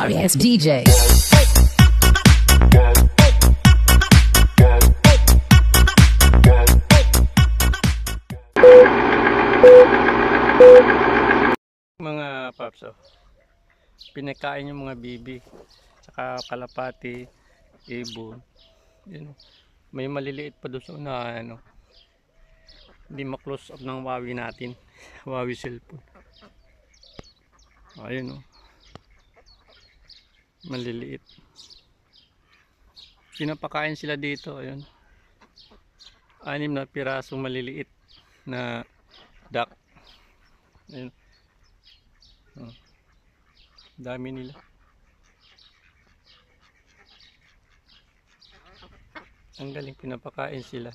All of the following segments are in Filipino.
sorry ass DJ. Mga paps, oh. pinakain yung mga bibi, tsaka kalapati, ibon. Yun. oh. May maliliit pa doon sa unahan, ano. Hindi ma-close up ng Huawei natin. Huawei cellphone. Ayun oh. Maliliit. Pinapakain sila dito, ayun. Anim na piraso maliliit na duck. Ayun. Oh. Dami nila. Ang galing pinapakain sila.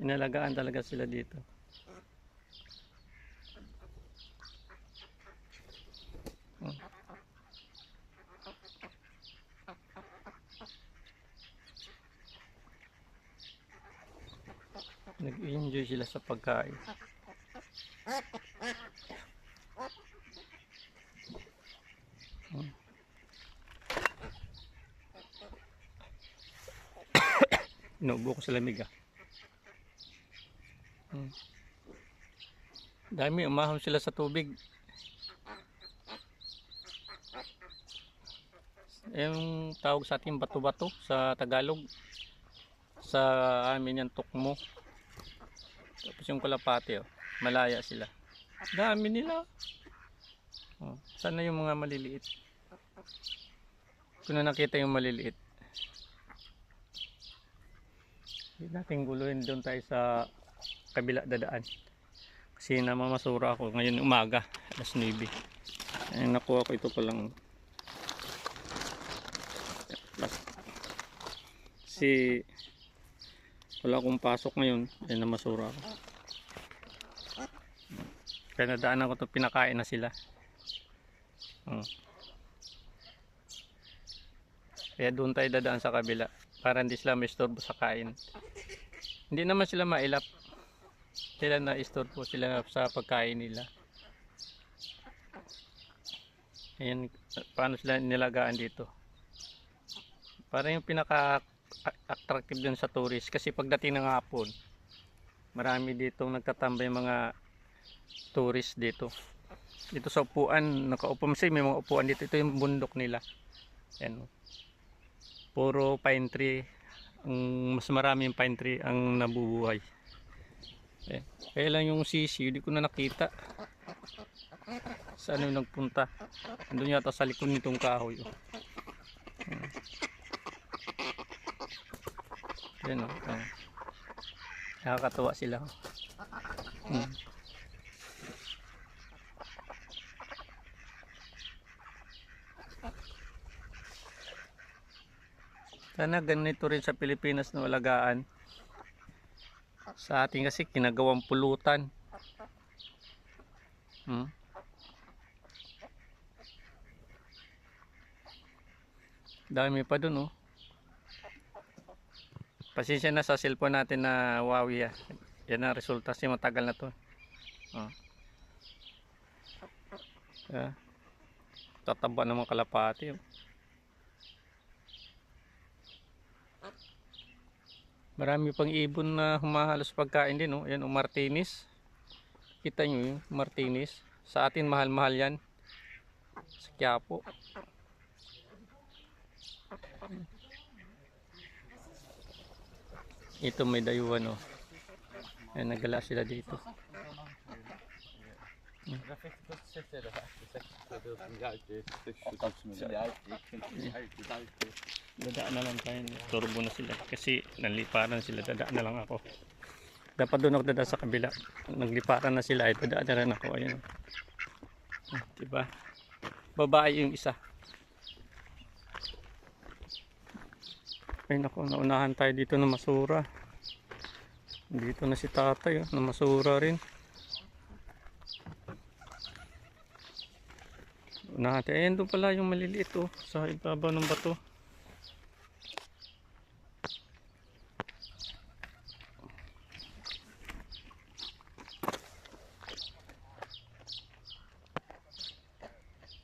Inalagaan talaga sila dito. Nag-enjoy sila sa pagkain. Inuubo ko sa lamig ah. Hmm. Dami, umahon sila sa tubig. Yung tawag sa ating bato-bato sa Tagalog. Sa amin yan tukmo. Tapos yung kalapati oh, malaya sila. Dami nila. Oh, sana yung mga maliliit. Kung na nakita yung maliliit. Hindi natin guluhin doon tayo sa kabila dadaan. Kasi namamasura ako ngayon umaga, alas 9. Ay, nakuha ko ito pa lang. Wala akong pasok ngayon, ay namasura ako. Kaya nadaanan ko ito, pinakain na sila. Oh. Kaya doon tayo dadaan sa kabila para hindi sila maistorbo sa kain. Hindi naman sila mailap. Sila na istorbo sila sa pagkain nila. Ayan, paano sila nilagaan dito. Para yung pinaka attractive dun sa tourist. Kasi pagdating ng hapon marami dito nagtatambay mga tourist dito. Dito sa upuan nakaupo. Kasi may mga upuan dito. Ito yung bundok nila. Yan oh. puro pine tree. Ang mas marami yung pine tree ang nabubuhay. Eh, kaya lang yung sisi hindi ko na nakita saan yung nagpunta. Andun yata sa likod nitong kahoy oh. Yan o. Oh. Nakakatuwa sila. Hmm. Sana ganito rin sa Pilipinas na alagaan. Sa atin kasi kinagawang pulutan. Hmm. Dami pa dun oh. Pasensya na sa cellphone natin na Huawei ah. Yan ang resulta kasi matagal na to. Oh. Yeah. Tataba ng mga kalapati. oh. Marami pang ibon na humahalos pagkain din. Oh. Yan, oh, Martinis. Kita nyo yung Martinis. Sa atin mahal-mahal yan. Sa Quiapo. Ito may dayuhan oh. Ayan, nagala sila dito. Dadaan na lang tayo. Turbo na sila. Kasi naliparan sila. Dadaan na lang ako. Dapat doon ako dadaan sa kabila. Nagliparan na sila. Ay, dadaan na rin ako. Ayan. Ah, Diba? Babae yung isa. Ay nako, naunahan tayo dito na masura. Dito na si tatay, oh, na masura rin. Unahan tayo. Ayan doon pala yung maliliit oh, sa ibabaw ng bato.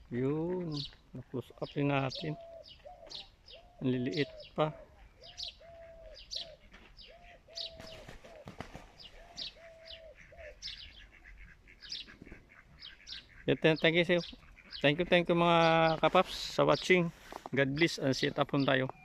Yun. Na-close up natin. Ang liliit pa. Thank you. Thank you, thank you mga kapaps sa watching. God bless. Uh, sit up tayo.